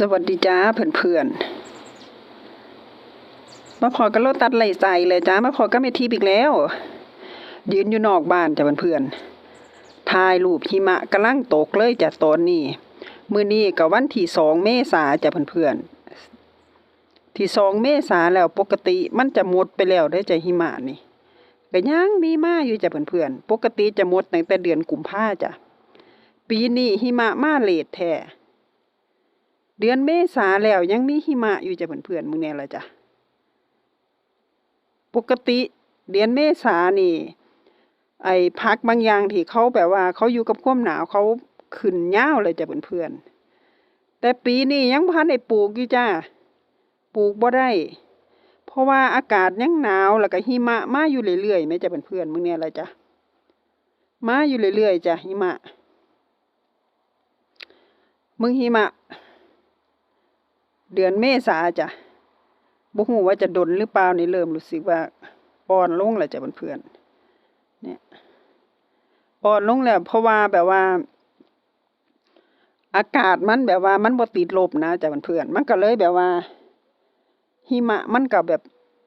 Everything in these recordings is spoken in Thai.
สวัสดีจ้าเพื่อนๆ มาพอกันรถตัดไหลใส่เลยจ้ามาพอก็ไม่ทีบอีกแล้วยืนอยู่นอกบ้านจ้ะเพื่อนๆถ่ายรูปหิมะกำลังตกเลยจ้ะตอนนี้ มื้อนี้ก็วันที่สองเมษาจ้ะเพื่อนๆ ที่สองเมษาแล้วปกติมันจะหมดไปแล้วได้จ้ะหิมะนี่ก็ยังมีมาอยู่จ้ะเพื่อนๆ ปกติจะหมดตั้งแต่เดือนกุมภาจ้ะปีนี้หิมะมาเลทแท้ เดือนเมษาแล้วยังมีหิมะอยู่จ้ะเพื่อนๆมื้อนี้ละจ้ะปกติเดือนเมษานี่ ไอ้พักบางอย่างที่เขาแบบว่า เขาอยู่กับความหนาวเขาขึ้นยาวเลยจ้ะเพื่อนๆแต่ปีนี้ยังบ่ทันได้ปลูกอยู่จ้าปลูกบ่ได้ เพราะว่าอากาศยังหนาวแล้วก็หิมะมาอยู่เรื่อยๆแม่จ้ะเพื่อนๆมื้อนี้ละจ้ะมาอยู่เรื่อยๆจ้ะหิมะมึงหิมะ เดือนเมษาจ้ะบ่ฮู้ว่าจะดนหรือเปล่านี่เริ่มรู้สึกว่าอ่อนลงแล้วจ้ะเพื่อนๆเนี่ยอ่อนลงแล้วเพราะว่าแบบว่า อากาศมันแบบว่ามันบ่ติดลบนะจ้ะเพื่อนๆมันก็เลยแบบว่าหิมะมันก็แบบ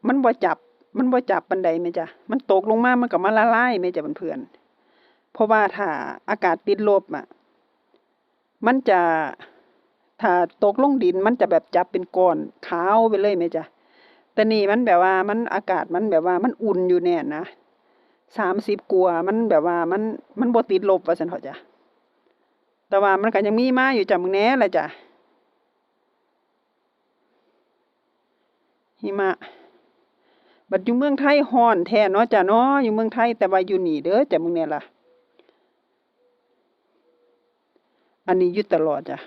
มันบ่จับ มันบ่จับปานใดแม่จ้ะมันตกลงมามันก็มาละลายแม่จ้ะเพื่อนๆเพราะว่าถ้าอากาศติดลบอะ มันจะ ถ้าตกลงดินมันจะแบบจับเป็นก้อนขาวไปเลยไหมจ๊ะแต่นี่มันแบบว่ามันอากาศมันแบบว่ามันอุ่นอยู่แน่นะสามสิบกว่ามันแบบว่ามันมันบติดลบว่าซั่นเถอะจ้ะแต่ว่ามันก็ยังมีมาอยู่จ้ะมึงแน่ละจ้ะหิมะบัดอยู่เมืองไทยฮ้อนแท้เนาะจ้ะเนาะอยู่เมืองไทยแต่ว่าอยู่นี่เด้อจ้ะมึงแหน่ล่ะ อันนี้อยู่ตลอดจ้ะ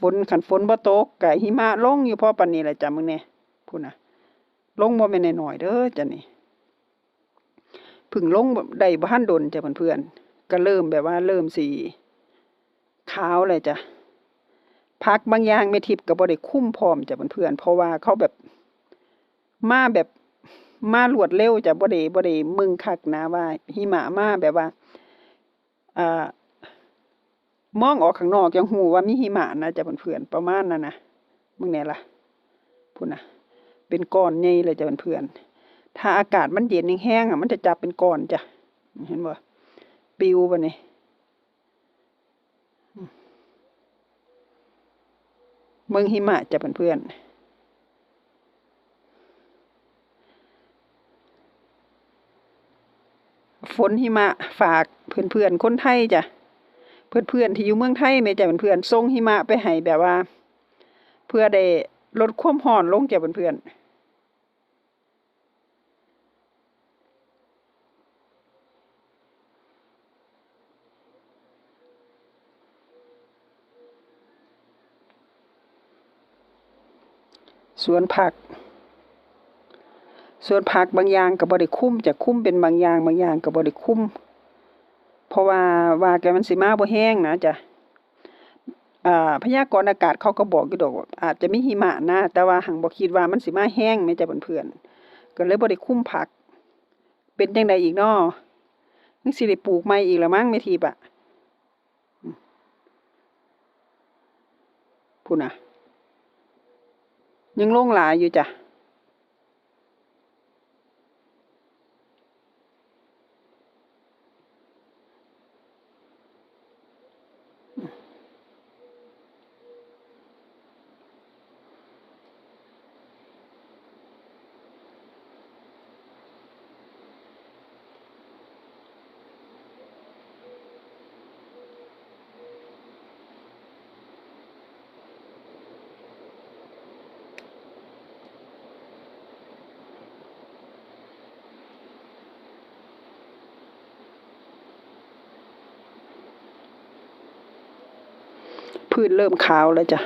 ฝนขันฝนบ่ตกก็หิมะลงอยู่พอปานนี้แหละจ้ะมึงเนี่ยพูดนะลงบ่แม่นหน้อยเด้อจ้ะนี่พึ่งลงได้บ่ทันดนจ้ะเพื่อนๆก็เริ่มแบบว่าเริ่มสีขาวเลยจ้ะพักบางอย่างแม่ทิพย์ก็บ่ได้คุ้มพร้อมจ้ะเพื่อนๆเพราะว่าเขาแบบมาแบบมารวดเร็วจ้ะบ่ได้บ่ได้มึงคักนะว่าหิมะมาแบบว่าอ่า มองออกข้างนอกยังหูว่ามีหิมะนะจ้ะเพื่อนๆประมาณนั้นนะมึงแน่ล่ะพูดนะเป็นก้อนใหญ่เลยจ้ะเพื่อนๆถ้าอากาศมันเย็นแห้งๆอะมันจะจับเป็นก้อนจ้ะเห็นบ่ปิวบ่เนี่เมืองหิมะจะเพื่อนๆฝนหิมะฝากเพื่อนๆคนไทยจ้ะ เพื่อนๆที่อยู่เมืองไทยแม่จ้ะเพื่อนๆส่งหิมะไปให้แบบว่า เพื่อได้ลดความร้อนลงจ้ะเพื่อนๆสวนผัก สวนผักบางอย่างก็บ่ได้คุ้มจะคุ้มเป็นบางอย่างบางอย่างก็บ่ได้คุ้ม ราะว่าว่าแกมันสิมาบ่แห้งนะจ้ะพยากรณ์อากาศเขาก็บอกอยู่ดอกอาจจะมีหิมะนะแต่ว่าหังบ่คิดว่ามันสิมาแห้งแม่จ้ะเพื่อนๆก็เลยบ่ได้คุ้มผัก เป็นจังไดอีกน้อมึงสิได้ปลูกใหม่อีกละมั้งแม่ทีปะพูดนะยังลงหลายอยู่จ้ะ พืชเริ่มขาวแล้วจ้ะ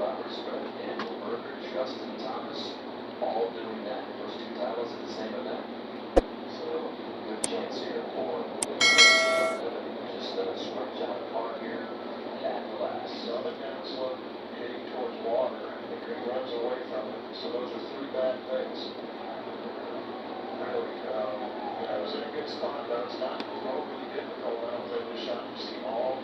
KH Lee, Robert Daniel Berger, Justin Thomas, all doing that, first two titles at the same event. So, good chance here for, just a smart job car here at last. Summit downslope heading towards water, and he runs away from it, so those are three bad things. Really, um, you it was in a good spot, but it's not overly difficult, I don't think, to shot, to see all